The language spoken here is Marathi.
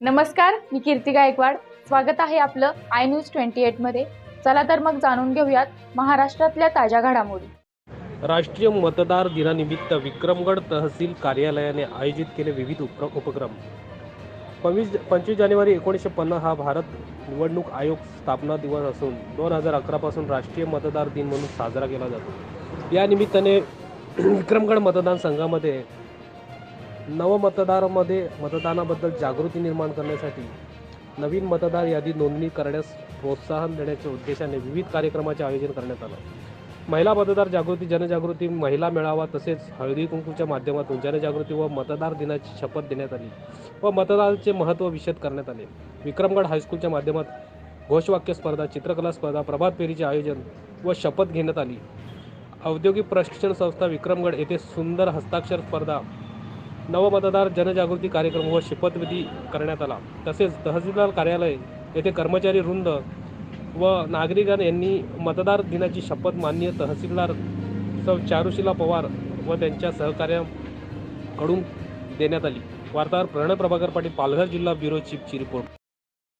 नमस्कार मी कीर्ती गायकवाड. स्वागत आहे आपलं आय न्यूज ट्वेंटी एटमध्ये चला तर मग जाणून घेऊयात महाराष्ट्रातल्या ताज्या घडामोडी. राष्ट्रीय मतदार दिनानिमित्त विक्रमगड तहसील कार्यालयाने आयोजित केले विविध उप उपक्रम. पंचवीस पंचवीस जानेवारी एकोणीसशे पन्नास हा भारत निवडणूक आयोग स्थापना दिवस असून दोन हजार अकरापासून राष्ट्रीय मतदार दिन म्हणून साजरा केला जातो. या निमित्ताने विक्रमगड मतदारसंघामध्ये नवमतदारामध्ये मतदानाबद्दल जागृती निर्माण करण्यासाठी नवीन मतदार यादी नोंदणी करण्यास प्रोत्साहन देण्याच्या उद्देशाने विविध कार्यक्रमाचे आयोजन करण्यात आलं. महिला मतदार जागृती जनजागृती महिला मेळावा तसेच हळदी कुंकूच्या माध्यमातून जनजागृती व मतदार दिनाची शपथ देण्यात आली व मतदारचे महत्त्व विशद करण्यात आले. विक्रमगड हायस्कूलच्या माध्यमात घोषवाक्य स्पर्धा चित्रकला स्पर्धा प्रभात फेरीचे आयोजन व शपथ घेण्यात आली. औद्योगिक प्रशिक्षण संस्था विक्रमगड येथे सुंदर हस्ताक्षर स्पर्धा नवमतदार जनजागृती कार्यक्रम व शपथविधी करण्यात आला. तसेच तहसीलदार कार्यालय येथे कर्मचारी वृंद व नागरिकां यांनी मतदार दिनाची शपथ मान्य तहसीलदार सौ चारुशिला पवार व त्यांच्या सहकार्याकडून देण्यात आली. वार्ताहर प्रणय प्रभाकर पाटील पालघर जिल्हा ब्युरो चीफची रिपोर्ट.